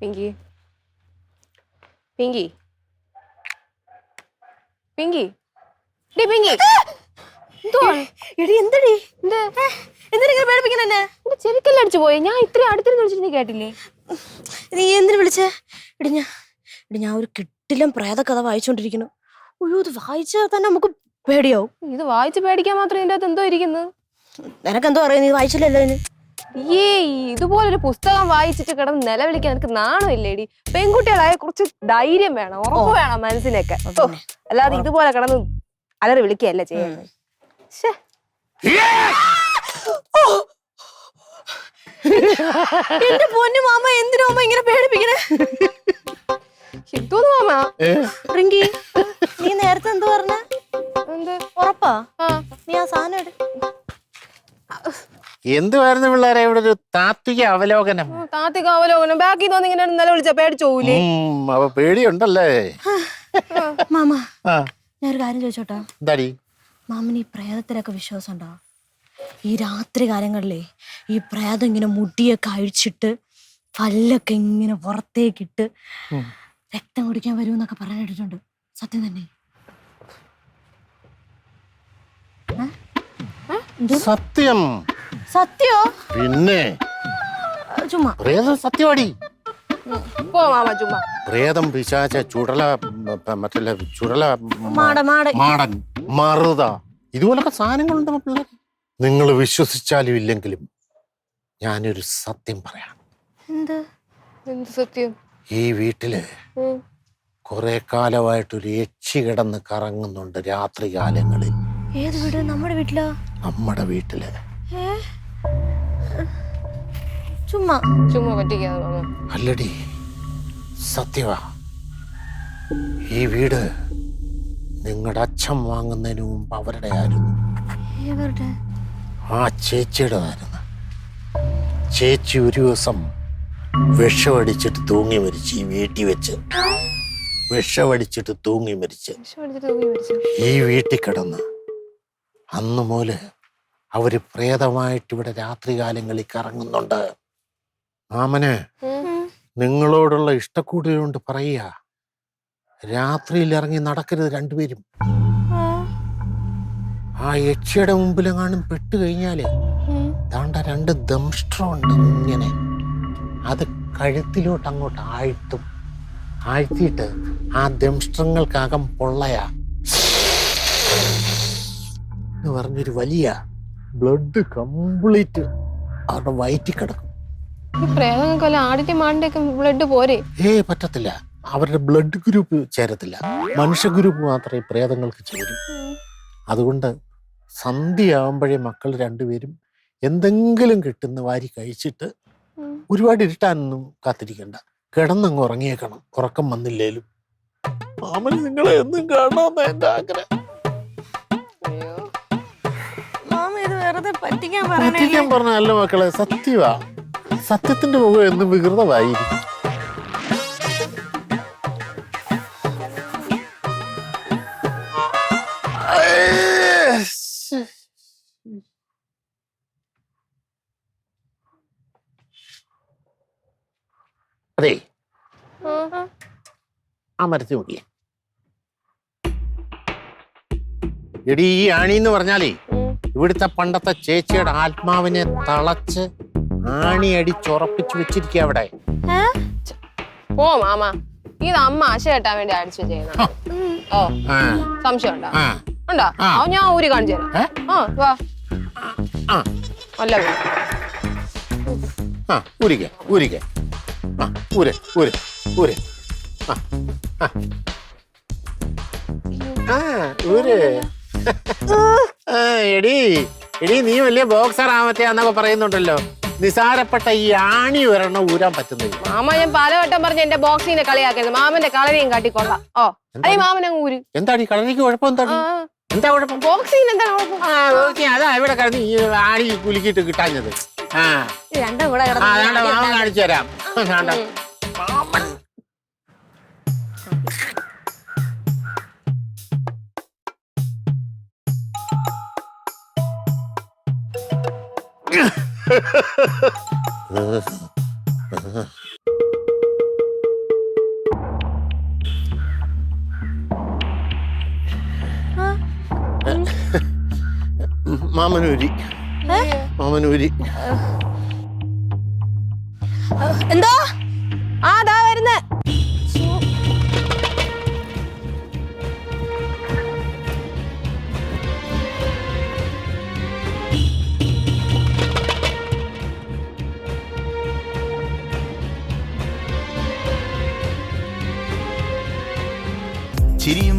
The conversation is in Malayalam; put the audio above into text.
പിങ്കി. പിങ്കി. പിങ്കി. ഡി പിങ്കി. എടി എന്തടി? എന്ത്? എന്തിനാ പേടിപ്പിക്കണ എന്നെ? എന്റെ ചെവിക്കല്ല അടിച്ചു പോയി? ഞാൻ ഇത്രയും അടുത്തിരുന്ന് വിളിച്ചിട്ട് നീ കേട്ടില്ലേ? നീ എന്തിനു വിളിച്ചേ? എടി ഞാൻ എടി ഞാൻ ഒരു കിട്ടിലും പ്രേത കഥ വായിച്ചോണ്ടിരിക്കുന്നു. അയ്യോ ഇത് വായിച്ചാൽ തന്നെ നമുക്ക് പേടിയാവും. ഇത് വായിച്ച് പേടിക്കാൻ മാത്രം ഇതിന്റെ അകത്ത് എന്തോ ഇരിക്കുന്നത് നിനക്കെന്തോ അറിയാം നീ വായിച്ചില്ലല്ലോ ഇതിന് ഏ ഇതുപോലൊരു പുസ്തകം വായിച്ചിട്ട് കിടന്ന് നിലവിളിക്കാൻ എനിക്ക് നാണമില്ലേടി പെൺകുട്ടികളായ കുറച്ച് ധൈര്യം വേണം ഉറപ്പ് വേണം മനസ്സിനൊക്കെ. അല്ലാതെ ഇതുപോലെ കിടന്ന് അലറി വിളിക്കുകയല്ല ചെയ്യുന്നത്? എന്റെ പൊന്നു മാമ എന്തിനു മാമ ഇങ്ങനെ പേടിപ്പിക്കണേ? മാമ? റിങ്കി നീ നേരത്തെ എന്ത് പറഞ്ഞ? എന്ത്? ഉറപ്പാ? നീ ആ സാധനം എടു എന്തുവായിരുന്നു പിള്ളേരെ ഇവിടെ ഒരു താത്വിക അവലോകനം? താത്വിക അവലോകനം. ബാക്കി ഇങ്ങനെ നിലവിളിച്ച ഉം, അവ പേടിയുണ്ടല്ലേ? മാമ ഞാൻ ഒരു കാര്യം ചോദിച്ചോട്ടാ. എന്താടി? മാമന് ഈ പ്രേതത്തിലൊക്കെ വിശ്വാസം ഉണ്ടോ ഈ രാത്രി കാലങ്ങളിലേ ഈ പ്രേതം ഇങ്ങനെ മുടിയൊക്കെ അഴിച്ചിട്ട് പല്ലൊക്കെ ഇങ്ങനെ പുറത്തേക്കിട്ട് രക്തം കുടിക്കാൻ വരുമെന്നൊക്കെ പറഞ്ഞു കേട്ടിട്ടുണ്ട്. സത്യം തന്നെ. സത്യം. സത്യോ? പിന്നെ. ചുമ്മാ. പ്രേതം സത്യവാടി. പോ മാമ ചുമ്മാ. പ്രേതം പിശാച ചുടല മറ്റല്ല ചുടല മാട മാട മാടൻ. മറുത. ഇതുപോലൊക്കെ സാധനങ്ങളുണ്ട് പിള്ളേർ നിങ്ങൾ വിശ്വസിച്ചാലും ഇല്ലെങ്കിലും ഞാനൊരു സത്യം പറയാം. എന്ത്? എന്ത് സത്യം? ഈ വീട്ടിൽ. കുറെ കാലമായിട്ടൊരു യക്ഷി കിടന്ന് കറങ്ങുന്നുണ്ട് രാത്രി കാലങ്ങളിൽ ഏത് വീട്? നമ്മുടെ വീട്ടിലോ? നമ്മുടെ വീട്ടിൽ. ചുമ്മാ. ചുമ്മാ പറ്റിക്കാതെ മാമ അല്ലടി സത്യവാ. ഈ വീട് നിങ്ങളുടെ അച്ഛൻ വാങ്ങുന്നതിന് മുമ്പ് അവരുടെ ആയിരുന്നു. എവരുടെ ആ ചേച്ചിയുടേതായിരുന്നു ചേച്ചി ഒരു ദിവസം വിഷമടിച്ചിട്ട് തൂങ്ങി മരിച്ച് ഈ വീട്ടിൽ വെച്ച്. വിഷമടിച്ചിട്ട് തൂങ്ങി മരിച്ചു. ഈ വീട്ടിൽ കിടന്ന് അന്ന് മുതൽ അവർ പ്രേതമായിട്ട് ഇവിടെ രാത്രികാലങ്ങളിൽ കറങ്ങുന്നുണ്ട്. മാമന് ഉം. നിങ്ങളോടുള്ള ഇഷ്ടക്കൂടുതലുകൊണ്ട് പറയുക. രാത്രിയിൽ ഇറങ്ങി നടക്കരുത് രണ്ടുപേരും. ആ, യക്ഷിയുടെ മുമ്പിലെങ്ങാനും പെട്ടു കഴിഞ്ഞാൽ താണ്ട ദാണ്ട രണ്ട് ദംഷ്ട്രമുണ്ട് ഇങ്ങനെ. അത് കഴുത്തിലോട്ട് അങ്ങോട്ട് ആഴ്ത്തും. ആഴ്ത്തിയിട്ട് ആ ദംഷ്ട്രങ്ങൾക്കകം പൊള്ളയാ. എന്ന് പറഞ്ഞൊരു വലിയ ബ്ലഡ് കംപ്ലീറ്റ് അവരുടെ വയറ്റിൽ കിടക്കും. ആടിന്റെ ബ്ലഡ് പോരെ? ഏ പറ്റത്തില്ല. അവരുടെ ബ്ലഡ് ഗ്രൂപ്പ് ചേരത്തില്ല. മനുഷ്യ ഗ്രൂപ്പ് മാത്രമേ പ്രേതങ്ങൾക്ക് ചേരൂ. അതുകൊണ്ട് സന്ധ്യയാകുമ്പോഴേ മക്കൾ രണ്ടുപേരും എന്തെങ്കിലും കിട്ടുന്ന വാരി കഴിച്ചിട്ട്. ഒരുപാട് ഇരുട്ടാനൊന്നും കാത്തിരിക്കണ്ട. കിടന്നങ്ങ് ഉറങ്ങിയേക്കണം. ഉറക്കം വന്നില്ലേലും. മാമന് നിങ്ങളെ എന്നും കാണാമെന്ന എന്റെ ആഗ്രഹം. പറ്റിക്കാൻ പറഞ്ഞല്ല മക്കളെ സത്യവാ. സത്യത്തിന്റെ മുഖം എന്നും വികൃതമായിരിക്കും അതെ ആ, മരത്തിൽ നോക്കിയേ എടി ഈ ആണി എന്ന് പറഞ്ഞാലേ. ഇവിടുത്തെ പണ്ടത്തെ ചേച്ചിയുടെ ആത്മാവിനെ തളച്ച് ആണി അടിച്ചുറപ്പിച്ചു വെച്ചിരിക്കുക അവിടെ ഓ മാമ. ഇത് അമ്മ ആശ കെട്ടാൻ വേണ്ടി അടിച്ചു ചെയ്യുന്ന ഓ സംശയം ഉണ്ടോ ഉണ്ടോ. ആ. ഞാൻ ഊരി കാണിച്ചു തരാം? ആ വാ. ആ, അല്ല. ആ, ഊരിക്ക ഊരിക്ക. ആ ഊരെ ഊര് ഊര്. ആ, ആ. ഊരെ. ആ, എടി എടി നീ വലിയ ബോക്സർ ആമത്തെ എന്നൊക്കെ പറയുന്നുണ്ടല്ലോ. നിസാരപ്പെട്ട ഈ ആണി ഒരെണ്ണം ഊരാൻ പറ്റുന്നില്ല. മാമ ഞാൻ പലവട്ടം പറഞ്ഞ എന്റെ ബോക്സിനെ കളിയാക്കരുത് മാമന്റെ കളരിയും കാട്ടിക്കൊള്ളാം. ഓ അതെ മാമൻ അങ്ങ് ഊര്. എന്താടി കളരിക്ക് കുഴപ്പം എന്താടി എന്താ കുഴപ്പം? ബോക്സിന് എന്താ കുഴപ്പം? ആ ഓക്കെ അതാ ഇവിടെ കിടന്ന് ഈ ആണി കുലുക്കിയിട്ട് കിട്ടാഞ്ഞത്. ആ. രണ്ടും കൂടെ കിടന്ന് അതാണ്ട് മാമൻ കാണിച്ചു തരാം. ഉം. മാമൻ. മാമനൂരി മാമനൂരി എന്തോ